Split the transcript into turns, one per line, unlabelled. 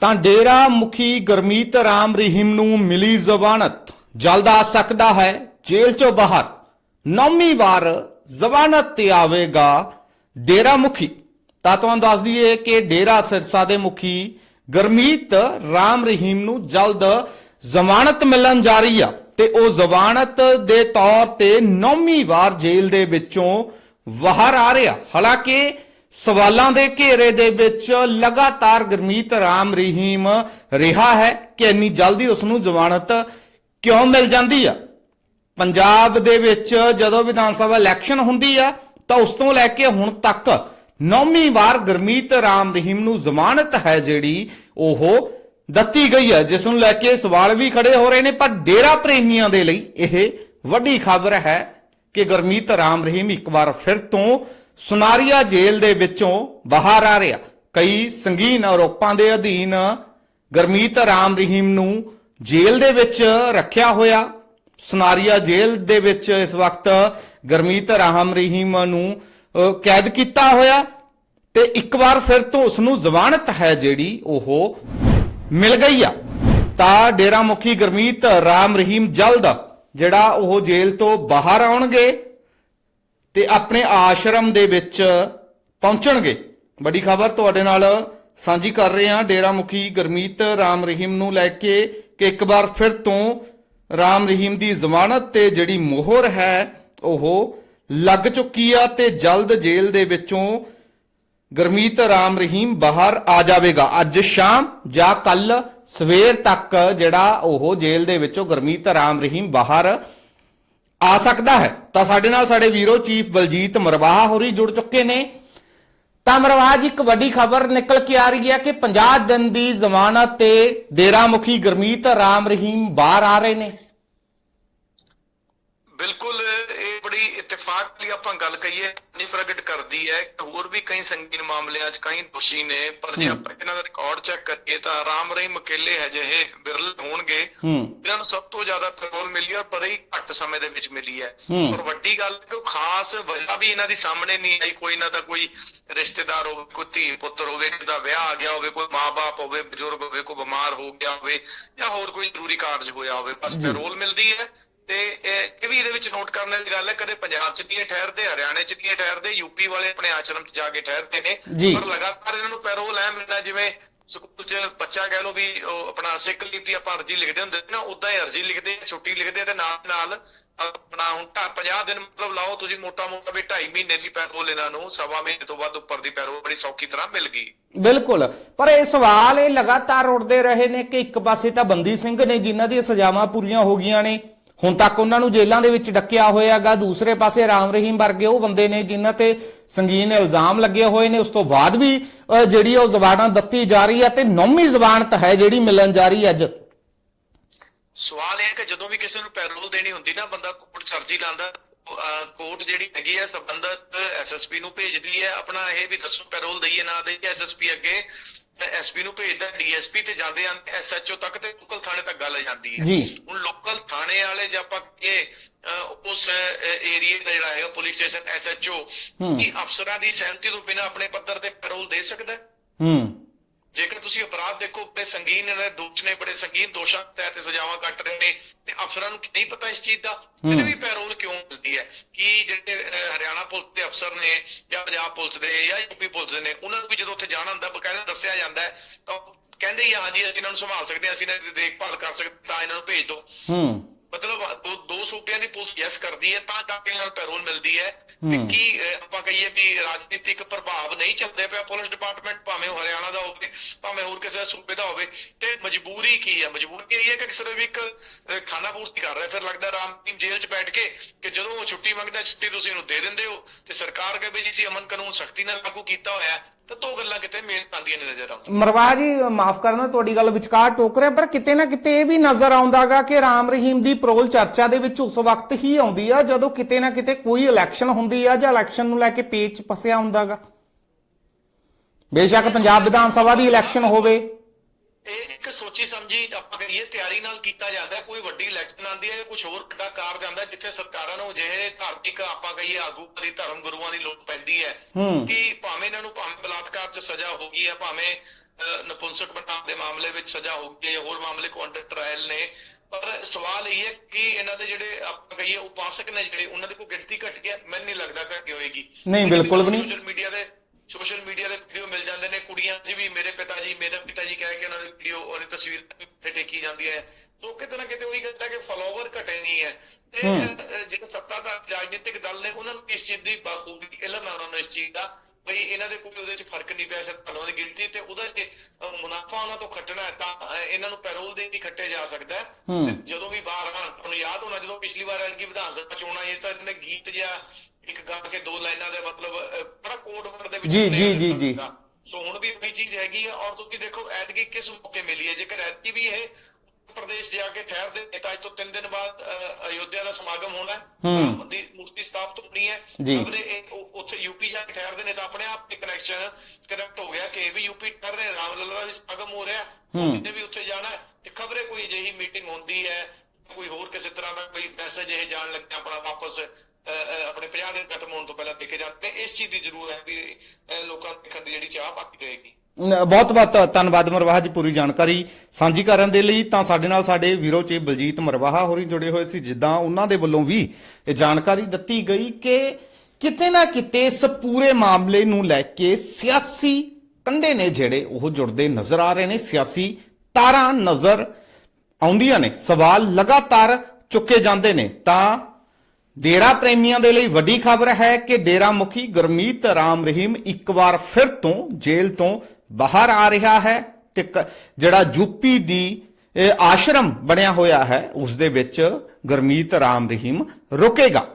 ਤਾਂ ਡੇਰਾ ਮੁਖੀ ਗਰਮੀਤ ਰਾਮ ਰਹੀਮ ਨੂੰ ਮਿਲੀ ਜ਼ਮਾਨਤ। ਜਲਦ ਆ ਸਕਦਾ ਹੈ ਜੇਲ੍ਹ ਚੋਂ ਬਾਹਰ। ਨੌਵੀਂ ਵਾਰ ਜ਼ਮਾਨਤ ਤੇ ਆਵੇਗਾ ਡੇਰਾ ਮੁਖੀ। ਤਾਂ ਤੁਹਾਨੂੰ ਦੱਸ ਦਈਏ ਕਿ ਡੇਰਾ ਸਿਰਸਾ ਦੇ ਮੁਖੀ ਗਰਮੀਤ ਰਾਮ ਰਹੀਮ ਨੂੰ ਜਲਦ ਜ਼ਮਾਨਤ ਮਿਲਣ ਜਾ ਰਹੀ ਆ ਤੇ ਉਹ ਜ਼ਮਾਨਤ ਦੇ ਤੌਰ ਤੇ ਨੌਵੀਂ ਵਾਰ ਜੇਲ੍ਹ ਦੇ ਵਿੱਚੋਂ ਬਾਹਰ ਆ ਰਿਹਾ। ਹਾਲਾਂਕਿ ਸਵਾਲਾਂ ਦੇ ਘੇਰੇ ਦੇ ਵਿੱਚ ਲਗਾਤਾਰ ਗਰਮੀਤ ਰਾਮ ਰਹੀਮ ਰਿਹਾ ਹੈ ਕਿ ਇੰਨੀ ਜਲਦੀ ਉਸ ਨੂੰ ਜ਼ਮਾਨਤ ਕਿਉਂ ਮਿਲ ਜਾਂਦੀ ਆ? ਪੰਜਾਬ ਦੇ ਵਿੱਚ ਜਦੋਂ ਵਿਧਾਨ ਸਭਾ ਇਲੈਕਸ਼ਨ ਹੁੰਦੀ ਆ, ਤਾਂ ਉਸ ਤੋਂ ਲੈ ਕੇ ਹੁਣ ਤੱਕ ਨੌਵੀਂ ਵਾਰ ਗਰਮੀਤ ਰਾਮ ਰਹੀਮ ਨੂੰ ਜ਼ਮਾਨਤ ਹੈ ਜਿਹੜੀ ਉਹ ਦਿੱਤੀ ਗਈ ਹੈ ਜਿਸ ਨੂੰ ਲੈ ਕੇ ਸਵਾਲ ਵੀ ਖੜੇ ਹੋ ਰਹੇ ਨੇ, ਪਰ ਡੇਰਾ ਪ੍ਰੇਮੀਆਂ ਦੇ ਲਈ ਇਹ ਵੱਡੀ ਖਬਰ ਹੈ ਕਿ ਗਰਮੀਤ ਰਾਮ ਰਹੀਮ ਇੱਕ ਵਾਰ ਫਿਰ ਤੋਂ ਸੁਨਾਰੀਆ ਜੇਲ੍ਹ ਦੇ ਵਿੱਚੋਂ ਬਾਹਰ ਆ ਰਿਹਾ। ਕਈ ਸੰਗੀਨ ਆਰੋਪਾਂ ਦੇ ਅਧੀਨ ਗਰਮੀਤ ਰਾਮ ਰਹੀਮ ਨੂੰ ਜੇਲ੍ਹ ਦੇ ਵਿੱਚ ਰੱਖਿਆ ਹੋਇਆ। ਸੁਨਾਰੀਆ ਜੇਲ੍ਹ ਦੇ ਵਿੱਚ ਇਸ ਵਕਤ ਗਰਮੀਤ ਰਾਮ ਰਹੀਮ ਨੂੰ ਕੈਦ ਕੀਤਾ ਹੋਇਆ ਤੇ ਇੱਕ ਵਾਰ ਫਿਰ ਤੋਂ ਉਸ ਨੂੰ ਜ਼ਮਾਨਤ ਹੈ ਜਿਹੜੀ ਉਹ ਮਿਲ ਗਈ ਆ। ਤਾਂ ਡੇਰਾ ਮੁਖੀ ਗਰਮੀਤ ਰਾਮ ਰਹੀਮ ਜਲਦ ਜਿਹੜਾ ਉਹ ਜੇਲ੍ਹ ਤੋਂ ਬਾਹਰ ਆਉਣਗੇ। ਤੇ ਆਪਣੇ ਆਸ਼ਰਮ ਦੇ ਵਿੱਚ ਪਹੁੰਚਣਗੇ। ਵੱਡੀ ਖਬਰ ਤੁਹਾਡੇ ਨਾਲ ਸਾਂਝੀ ਕਰ ਰਹੇ ਹਾਂ। ਡੇਰਾ ਮੁਖੀ ਗਰਮੀਤ ਰਾਮ ਰਹੀਮ ਨੂੰ ਲੈ ਕੇ ਕਿ ਇੱਕ ਵਾਰ ਫਿਰ ਤੋਂ ਰਾਮ ਰਹੀਮ ਦੀ ਜ਼ਮਾਨਤ ਤੇ ਜਿਹੜੀ ਮੋਹਰ ਹੈ, ਉਹ ਲੱਗ ਚੁੱਕੀ ਆ ਤੇ ਜਲਦ ਜੇਲ੍ਹ ਦੇ ਵਿੱਚੋਂ ਗਰਮੀਤ ਰਾਮ ਰਹੀਮ ਬਾਹਰ ਆ ਜਾਵੇਗਾ। ਅੱਜ ਸ਼ਾਮ ਜਾਂ ਕੱਲ ਸਵੇਰ ਤੱਕ ਜਿਹੜਾ ਉਹ ਜੇਲ੍ਹ ਦੇ ਵਿੱਚੋਂ ਗਰਮੀਤ ਰਾਮ ਰਹੀਮ ਬਾਹਰ ਆ ਸਕਦਾ ਹੈ। ਤਾਂ ਸਾਡੇ ਨਾਲ ਸਾਡੇ ਵੀਰੋ ਚੀਫ ਬਲਜੀਤ ਮਰਵਾਹਾ ਹੋਰੀ ਜੁੜ ਚੁੱਕੇ ਨੇ। ਤਾਂ ਮਰਵਾਹਾ ਜੀ, ਇੱਕ ਵੱਡੀ ਖਬਰ ਨਿਕਲ ਕੇ ਆ ਰਹੀ ਹੈ ਕਿ 50 ਦਿਨ ਦੀ ਜ਼ਮਾਨਤ ਤੇ ਡੇਰਾ ਮੁਖੀ ਗਰਮੀਤ ਰਾਮ ਰਹੀਮ ਬਾਹਰ ਆ ਰਹੇ ਨੇ।
ਬਿਲਕੁਲ ਬੜੀ ਇਤਫਾਕ ਲਈ ਆਪਾਂ ਗੱਲ ਕਹੀਏ ਨਹੀਂ ਪ੍ਰਗਟ ਕਰਦੀ ਹੈ ਕਿ ਹੋਰ ਵੀ ਕਈ ਸੰਗੀਨ ਮਾਮਲਿਆਂ 'ਚ ਕਈ ਦੋਸ਼ੀ ਨੇ ਪਰ ਜੇ ਆਪਾਂ ਇਹਨਾਂ ਦਾ ਰਿਕਾਰਡ ਚੈੱਕ ਕਰੀਏ ਤਾਂ ਰਾਮ ਰਹੀਮ ਅਕੇਲੇ ਹੈ ਜਿਹੇ ਬਿਰਲ ਹੋਣਗੇ ਇਹਨਾਂ ਨੂੰ ਸਭ ਤੋਂ ਜ਼ਿਆਦਾ ਪੈਰੋਲ ਮਿਲੀ ਹੈ ਪਰ ਇਹ ਘੱਟ ਸਮੇਂ ਦੇ ਵਿੱਚ ਮਿਲੀ ਹੈ। ਔਰ ਵੱਡੀ ਗੱਲ ਕਿ ਉਹ ਖਾਸ ਵਜ੍ਹਾ ਵੀ ਇਹਨਾਂ ਦੀ ਸਾਹਮਣੇ ਨਹੀਂ ਆਈ। ਕੋਈ ਨਾ ਤਾਂ ਕੋਈ ਰਿਸ਼ਤੇਦਾਰ ਹੋਵੇ ਕੋਈ ਧੀ ਪੁੱਤਰ ਹੋਵੇ ਜਿਹਦਾ ਵਿਆਹ ਆ ਗਿਆ ਹੋਵੇ ਕੋਈ ਮਾਪੇ ਹੋਵੇ ਬਜ਼ੁਰਗ ਹੋਵੇ ਕੋਈ ਬਿਮਾਰ ਹੋ ਗਿਆ ਹੋਵੇ ਜਾਂ ਹੋਰ ਕੋਈ ਜ਼ਰੂਰੀ ਕਾਰਜ ਹੋਇਆ ਹੋਵੇ ਬਸ ਪੈਰੋਲ ਮਿਲਦੀ ਹੈ। ਤੇ ਇਹ ਵੀ ਇਹਦੇ ਵਿੱਚ ਨੋਟ ਕਰਨ ਵਾਲੀ ਗੱਲ ਹੈ ਕਦੇ ਪੰਜਾਬ 'ਚ ਨਹੀਂ ਠਹਿਰਦੇ ਹਰਿਆਣੇ 'ਚ ਨਹੀਂ ਠਹਿਰਦੇ ਯੂਪੀ ਵਾਲੇ ਆਪਣੇ ਆਸ਼ਰਮ 'ਚ ਜਾ ਕੇ ਠਹਿਰਦੇ ਨੇ। ਪਰ ਲਗਾਤਾਰ ਇਹਨਾਂ ਨੂੰ ਪੈਰੋਲ ਐ ਮਿਲਦਾ ਜਿਵੇਂ ਸਕੂਲ 'ਚ ਬੱਚਾ ਕਹਿ ਲਓ ਵੀ ਉਹ ਆਪਣਾ ਸਿੱਖ ਲੀਵ ਦੀ ਆਪਾਂ ਅਰਜੀ ਲਿਖਦੇ ਹੁੰਦੇ ਨਾ ਉਦਾਂ ਹੀ ਅਰਜੀ ਲਿਖਦੇ ਆ, ਛੁੱਟੀ ਲਿਖਦੇ ਤੇ ਨਾਲ ਨਾਲ ਆਪਣਾ ਹੁਣ ਢਾ 50 ਦਿਨ ਮਤਲਬ ਲਾਓ ਤੁਸੀਂ ਮੋਟਾ ਮੋਟਾ ਵੀ 2.5 ਮਹੀਨੇ ਦੀ ਪੈਰੋਲ ਇਹਨਾਂ ਨੂੰ ਸਵਾ ਮਹੀਨੇ ਤੋਂ ਵੱਧ ਉੱਪਰ ਦੀ ਪੈਰੋਲ ਬੜੀ ਸੌਖੀ ਤਰ੍ਹਾਂ ਮਿਲ ਗਈ।
ਬਿਲਕੁਲ। ਪਰ ਇਹ ਸਵਾਲ ਇਹ ਲਗਾਤਾਰ ਉੱਠਦੇ ਰਹੇ ਨੇ ਕਿ ਇੱਕ ਪਾਸੇ ਤਾਂ ਬੰਦੀ ਸਿੰਘ ਨੇ ਜਿਨ੍ਹਾਂ ਦੀਆਂ ਸਜ਼ਾਵਾਂ ਪੂਰੀਆਂ ਹੋ ਗਈਆਂ ਨੇ ਹੁਣ ਤੱਕ ਉਹਨਾਂ ਨੂੰ ਜੇਲ੍ਹਾਂ ਦੇ ਵਿੱਚ ਡੱਕਿਆ ਹੋਇਆਗਾ। ਦੂਸਰੇ ਪਾਸੇ ਰਾਮ ਰਹੀਮ ਵਰਗੇ ਉਹ ਬੰਦੇ ਨੇ ਜਿਨ੍ਹਾਂ ਤੇ ਸੰਗੀਨ ਇਲਜ਼ਾਮ ਲੱਗੇ ਹੋਏ ਨੇ। ਉਸ ਤੋਂ ਬਾਅਦ ਵੀ ਜਿਹੜੀ ਉਹ ਜ਼ਬਾਨਾਂ ਦਿੱਤੀ ਜਾ ਰਹੀ ਹੈ ਤੇ ਨੌਵੀਂ ਜ਼ਬਾਨਤ ਹੈ ਜਿਹੜੀ ਮਿਲਣ ਜਾ ਰਹੀ ਹੈ ਅੱਜ।
ਸਵਾਲ ਇਹ ਹੈ ਕਿ ਜਦੋਂ ਵੀ ਕਿਸੇ ਨੂੰ ਪੈਰੋਲ ਦੇਣੀ ਹੁੰਦੀ ਨਾ, ਬੰਦਾ ਕੋਰਟ ਸਰਜੀ ਲਾਂਦਾ। ਕੋਰਟ ਜਿਹੜੀ ਹੈਗੀ ਹੈ, ਸੰਬੰਧਤ ਐਸਐਸਪੀ ਨੂੰ ਭੇਜਦੀ ਹੈ। ਆਪਣਾ ਇਹ ਵੀ ਦੱਸੋ ਪੈਰੋਲ ਦਈਏ ਨਾ ਦਈਏ ਐਸਐਸਪੀ ਅੱਗੇ। ਐਸਪੀ ਨੂੰ ਭੇਜਦਾ ਡੀਐਸਪੀ ਤੇ ਜਾਂਦੇ ਆਂ ਐਸਐਚਓ ਤੱਕ ਤੇ ਲੋਕਲ ਥਾਣੇ ਤੱਕ ਗੱਲ ਜਾਂਦੀ ਹੈ।
ਜੀ।
ਹੁਣ ਲੋਕਲ ਥਾਣੇ ਵਾਲੇ ਜੇ ਆਪਾਂ ਇਹ ਉਸ ਏਰੀਆ ਦਾ ਜਿਹੜਾ ਹੈਗਾ ਪੁਲਿਸ ਸਟੇਸ਼ਨ ਐਸਐਚਓ। ਕੀ ਅਫਸਰਾਂ ਦੀ ਸਹਿਮਤੀ ਤੋਂ ਬਿਨਾਂ ਆਪਣੇ ਪੱਧਰ ਤੇ ਪੈਰੋਲ ਦੇ ਸਕਦਾ ਹੈ? ਜੇਕਰ ਤੁਸੀਂ ਅਪਰਾਧ ਦੇਖੋ ਬੜੇ ਸੰਗੀਨ ਨੇ ਦੋਸ਼ ਨੇ ਬੜੇ ਸੰਗੀਨ ਦੋਸ਼ਾਂ ਤਹਿਤ ਸਜ਼ਾਵਾਂ ਕੱਟ ਰਹੇ ਨੇ ਤੇ ਅਫਸਰਾਂ ਨੂੰ ਨਹੀਂ ਪਤਾ ਇਸ ਚੀਜ਼ ਦਾ ਇਹਦੇ ਵੀ ਪੈਰੋਲ ਕਿਉਂ ਮਿਲਦੀ ਕਿ ਜਿਹੜੇ ਹਰਿਆਣਾ ਪੁਲਿਸ ਦੇ ਅਫਸਰ ਨੇ ਜਾਂ ਪੰਜਾਬ ਪੁਲਿਸ ਦੇ ਜਾਂ ਯੂਪੀ ਪੁਲਿਸ ਦੇ ਨੇ ਉਹਨਾਂ ਨੂੰ ਵੀ ਜਦੋਂ ਉੱਥੇ ਜਾਣਾ ਹੁੰਦਾ ਬਕਾਇਦਾ ਦੱਸਿਆ ਜਾਂਦਾ ਹੈ ਤਾਂ ਉਹ ਕਹਿੰਦੇ ਹੀ ਹਾਂ ਜੀ ਅਸੀਂ ਇਹਨਾਂ ਨੂੰ ਸੰਭਾਲ ਸਕਦੇ ਹਾਂ ਅਸੀਂ ਇਹਨਾਂ ਦੀ ਦੇਖਭਾਲ ਕਰ ਸਕਦੇ ਤਾਂ ਇਹਨਾਂ ਨੂੰ ਭੇਜ ਦਿਓ।
ਹੂੰ।
ਮਤਲਬ ਦੋ, ਸੂਬਿਆਂ ਦੀ ਪੁਲਿਸ ਯੈਸ ਕਰਦੀ ਹੈ ਤਾਂ ਜਾ ਕੇ ਇਹਨਾਂ ਨੂੰ ਪੈਰੋਲ ਮਿਲਦੀ ਹੈ। ਤੇ। ਕੀ ਆਪਾਂ ਕਹੀਏ ਵੀ ਰਾਜਨੀਤਿਕ ਪ੍ਰਭਾਵ ਨਹੀਂ ਚੱਲਦੇ ਪਿਆ ਪੁਲਿਸ ਡਿਪਾਰਟਮੈਂਟ ਭਾਵੇਂ ਹਰਿਆਣਾ ਦਾ ਹੋਵੇ ਭਾਵੇਂ ਹੋਰ ਕਿਸੇ ਸੂਬੇ ਦਾ ਹੋਵੇ ਤੇ ਮਜਬੂਰੀ ਕੀ ਹੈ? ਮਜਬੂਰੀ ਇਹ ਹੈ ਕਿ ਸਿਰਫ ਇੱਕ ਖਾਣਾ ਪੂਰਤੀ ਕਰ ਰਿਹਾ ਫਿਰ ਲੱਗਦਾ ਰਾਮ ਟੀਮ ਜੇਲ੍ਹ 'ਚ ਬੈਠ ਕੇ ਕਿ ਜਦੋਂ ਉਹ ਛੁੱਟੀ ਮੰਗਦਾ ਛੁੱਟੀ ਤੁਸੀਂ ਉਹਨੂੰ ਦੇ ਦਿੰਦੇ ਹੋ। ਤੇ ਸਰਕਾਰ ਕਹੇ ਵੀ ਜੀ ਅਮਨ ਕਾਨੂੰਨ ਸਖਤੀ ਨਾਲ ਲਾਗੂ ਕੀਤਾ ਹੋਇਆ ਹੈ, ਤਾਂ ਦੋ ਗੱਲਾਂ ਕਿਤੇ ਮੇਲ ਖਾਂਦੀਆਂ ਨਹੀਂ ਨਜ਼ਰ ਆਉਂਦੀਆਂ।
ਮਰਵਾ ਜੀ, ਮਾਫ ਕਰਨਾ, ਤੁਹਾਡੀ ਗੱਲ ਵਿਚਕਾਰ ਟੋਕ ਰਿਹਾ, ਪਰ ਕਿਤੇ ਨਾ ਕਿਤੇ ਇਹ ਵੀ ਨਜ਼ਰ ਆਉਂਦਾਗਾ ਕਿ ਰਾਮ ਰਹੀਮ ਦੀ ਪਰੋਲ ਚਰਚਾ ਦੇ ਵਿੱਚ ਉਸ ਵਕਤ ਹੀ ਆਉਂਦੀ ਆ, ਜਦੋਂ ਕਿਤੇ ਨਾ ਕਿਤੇ ਕੋਈ ਇਲੈਕਸ਼ਨ ਹੁੰਦੀ ਆ ਜਾਂ ਇਲੈਕਸ਼ਨ ਨੂੰ ਲੈ ਕੇ ਪੇਚ ਫਸਿਆ ਹੁੰਦਾਗਾ। ਬੇਸ਼ੱਕ ਪੰਜਾਬ ਵਿਧਾਨ ਸਭਾ ਦੀ ਇਲੈਕਸ਼ਨ ਹੋਵੇ।
ਇੱਕ ਸੋਚੀ ਸਮਝੀ ਆਪਾਂ ਕਹੀਏ ਤਿਆਰੀ ਨਾਲ ਕੀਤਾ ਜਾਂਦਾ ਕੋਈ ਵੱਡੀ ਇਲੈਕਸ਼ਨ ਆਉਂਦੀ ਹੈ ਕੁਝ ਹੋਰ ਵੱਡਾ ਕਾਰਜ ਆਉਂਦਾ ਹੈ ਜਿੱਥੇ ਸਰਕਾਰਾਂ ਨੂੰ ਜਿਹੇ ਧਾਰਮਿਕ ਆਪਾਂ ਕਹੀਏ ਆਗੂ ਦੀ ਧਰਮ ਗੁਰੂਆਂ ਦੀ ਲੋੜ ਪੈਂਦੀ ਹੈ। ਕਿ ਭਾਵੇਂ ਇਹਨਾਂ ਨੂੰ ਭਾਵੇਂ ਬਲਾਤਕਾਰ 'ਚ ਸਜ਼ਾ ਹੋ ਗਈ ਹੈ ਭਾਵੇਂ ਨਪੁੰਸਕ ਬਣਾਉਣ ਦੇ ਮਾਮਲੇ ਵਿੱਚ ਸਜ਼ਾ ਹੋ ਗਈ ਹੈ ਹੋਰ ਮਾਮਲੇ ਕੁਆਂਟਰ ਟ੍ਰਾਇਲ ਨੇ ਪਰ ਸਵਾਲ ਇਹ ਹੈ ਕਿ ਇਹਨਾਂ ਦੇ ਜਿਹੜੇ ਆਪਾਂ ਕਹੀਏ ਉਪਾਸਕ ਨੇ ਜਿਹੜੇ ਉਹਨਾਂ ਦੀ ਕੋਈ ਗਿਣਤੀ ਘਟ ਗਿਆ ਮੈਨੂੰ ਨਹੀਂ ਲੱਗਦਾ ਘਟੀ ਹੋਏਗੀ
ਨਹੀਂ, ਬਿਲਕੁਲ ਵੀ ਨਹੀਂ।
ਸੋਸ਼ਲ ਮੀਡੀਆ ਦੇ ਸੋਸ਼ਲ ਮੀਡੀਆ ਦੇ 'ਚ ਵੀ ਮੇਰੇ ਪਿਤਾ ਜੀ ਮੇਰੇ ਪਿਤਾ ਜੀ ਕਹਿ ਕੇ ਉਹਨਾਂ ਦੀ ਵੀਡੀਓ ਉਹਦੀ ਤਸਵੀਰ ਤੇ ਟੇਕੀ ਜਾਂਦੀ ਹੈ। ਸੋ ਕਿਤੇ ਨਾ ਕਿਤੇ ਉਹੀ ਹੈ ਕਿ ਫਾਲੋਵਰ ਘਟੇ ਨਹੀਂ ਹੈ। ਤੇ ਜਿਹੜੇ ਸੱਤਾ ਦਾ ਰਾਜਨੀਤਿਕ ਦਲ ਨੇ ਉਹਨਾਂ ਨੂੰ ਇਸ ਚੀਜ਼ ਦੀ ਬਾਖੂਬੀ ਇਲਮ ਹੈ ਉਹਨਾਂ ਨੂੰ ਇਸ ਚੀਜ਼ ਦਾ ਬਈ ਇਹਨਾਂ ਦੇ ਕੋਈ ਉਹਦੇ ਚ ਫ਼ਰਕ ਨਹੀਂ ਪਿਆ ਸ਼ਰਤਾਂ ਦੀ ਗਿਣਤੀ ਤੇ ਉਹਦਾ ਮੁਨਾਫਾ ਉਹਨਾਂ ਤੋਂ ਖੱਟਣਾ ਹੈ ਤਾਂ ਇਹਨਾਂ ਨੂੰ ਪੈਰੋਲ ਦੇ ਕੇ ਖੱਟਿਆ ਜਾ ਸਕਦਾ ਜਦੋਂ ਵੀ ਬਾਹਰ ਆਉਣ ਤੁਹਾਨੂੰ ਯਾਦ ਹੋਣਾ ਜਦੋਂ ਪਿਛਲੀ ਵਾਰ ਐਤਕੀ ਵਿਧਾਨ ਸਭਾ ਚੋਣਾਂ ਇਹ ਤਾਂ ਇਹਨੇ ਗੀਤ ਜਿਹਾ ਇੱਕ ਗਾ ਕੇ ਦੋ ਲਾਈਨਾਂ ਦੇ ਮਤਲਬ ਬੜਾ ਕੋਡ ਵਰਡ ਦੇ ਵਿੱਚ
ਜੀ, ਜੀ, ਜੀ, ਜੀ।
ਸੋ ਹੁਣ ਵੀ ਉਹੀ ਚੀਜ਼ ਹੈਗੀ ਹੈ ਔਰ ਤੁਸੀਂ ਦੇਖੋ ਐਤਕੀ ਕਿਸ ਮੌਕੇ ਮਿਲੀ ਹੈ? ਜੇਕਰ ਐਤਕੀ ਵੀ ਇਹ ਪ੍ਰਦੇਸ਼ ਜਾ ਕੇ ਠਹਿਰਦੇ ਤਾਂ ਅੱਜ ਤੋਂ 3 ਦਿਨ ਬਾਅਦ ਅਯੋਧਿਆ ਦਾ ਸਮਾਗਮ ਹੋਣਾ ਹੈ। ਦੀ ਮੂਰਤੀ ਸਥਾਪਿਤ ਹੋਣੀ ਹੈ।
ਜੀ।
ਅਗਲੇ ਇਹ ਉਹ- ਉੱਥੇ ਯੂਪੀ ਜਾ ਕੇ ਠਹਿਰਦੇ ਨੇ ਤਾਂ ਆਪਣੇ ਆਪ ਇੱਕ ਕਨੈਕਸ਼ਨ ਕਨੈਕਟ ਹੋ ਗਿਆ ਕਿ ਇਹ ਵੀ ਯੂਪੀ ਠਹਿਰ ਰਹੇ ਰਾਮ ਲੱਲਾ ਦਾ ਵੀ ਸਮਾਗਮ ਹੋ ਰਿਹਾ। ਇਹਨੇ ਵੀ ਉੱਥੇ ਜਾਣਾ ਤੇ ਖਬਰੇ ਕੋਈ ਅਜਿਹੀ ਮੀਟਿੰਗ ਹੁੰਦੀ ਹੈ ਕੋਈ ਹੋਰ ਕਿਸੇ ਤਰ੍ਹਾਂ ਦਾ ਕੋਈ ਮੈਸੇਜ ਇਹ ਜਾਣ ਲੱਗਿਆ ਆਪਣਾ ਵਾਪਸ ਆਪਣੇ 50 ਦਿਨ ਖਤਮ ਹੋਣ ਤੋਂ ਪਹਿਲਾਂ ਦੇ ਜਾਂਦੇ ਇਸ ਚੀਜ਼ ਦੀ ਜ਼ਰੂਰਤ ਹੈ ਵੀ ਲੋਕਾਂ ਨੂੰ ਦੇਖਣ ਦੀ ਜਿਹੜੀ ਚਾਹ ਬਾਕੀ ਰਹੇਗੀ
ਬਹੁਤ ਬਹੁਤ ਧੰਨਵਾਦ ਮਰਵਾਹਾ ਜੀ ਪੂਰੀ ਜਾਣਕਾਰੀ ਸਾਂਝੀ ਕਰਨ ਦੇ ਲਈ। ਤਾਂ ਸਾਡੇ ਨਾਲ ਸਾਡੇ ਵੀਰੋ ਚ ਬਲਜੀਤ ਮਰਵਾਹਾ ਹੋਰੀ ਜੁੜੇ ਹੋਏ ਸੀ, ਜਿੱਦਾਂ ਉਹਨਾਂ ਦੇ ਵੱਲੋਂ ਵੀ ਇਹ ਜਾਣਕਾਰੀ ਦਿੱਤੀ ਗਈ ਕਿ ਕਿਤੇ ਨਾ ਕਿਤੇ ਇਸ ਪੂਰੇ ਮਾਮਲੇ ਨੂੰ ਲੈ ਕੇ ਸਿਆਸੀ ਕੰਡੇ ਨੇ ਜਿਹੜੇ, ਉਹ ਜੁੜਦੇ ਨਜ਼ਰ ਆ ਰਹੇ ਨੇ। ਸਿਆਸੀ ਤਾਰਾਂ ਨਜ਼ਰ ਆਉਂਦੀਆਂ ਨੇ, ਸਵਾਲ ਲਗਾਤਾਰ ਚੁੱਕੇ ਜਾਂਦੇ ਨੇ। ਤਾਂ ਡੇਰਾ ਪ੍ਰੇਮੀਆਂ ਦੇ ਲਈ ਵੱਡੀ ਖਬਰ ਹੈ ਕਿ ਡੇਰਾ ਮੁਖੀ ਗੁਰਮੀਤ ਰਾਮ ਰਹੀਮ ਇੱਕ ਵਾਰ ਫਿਰ ਤੋਂ ਜੇਲ੍ਹ ਤੋਂ ਬਾਹਰ ਆ ਰਿਹਾ ਹੈ ਤੇ ਕ- ਜਿਹੜਾ ਯੂਪੀ ਦੀ ਆਸ਼ਰਮ ਬਣਿਆ ਹੋਇਆ ਹੈ, ਉਸ ਦੇ ਵਿੱਚ ਗੁਰਮੀਤ ਰਾਮ ਰਹੀਮ ਰੁਕੇਗਾ।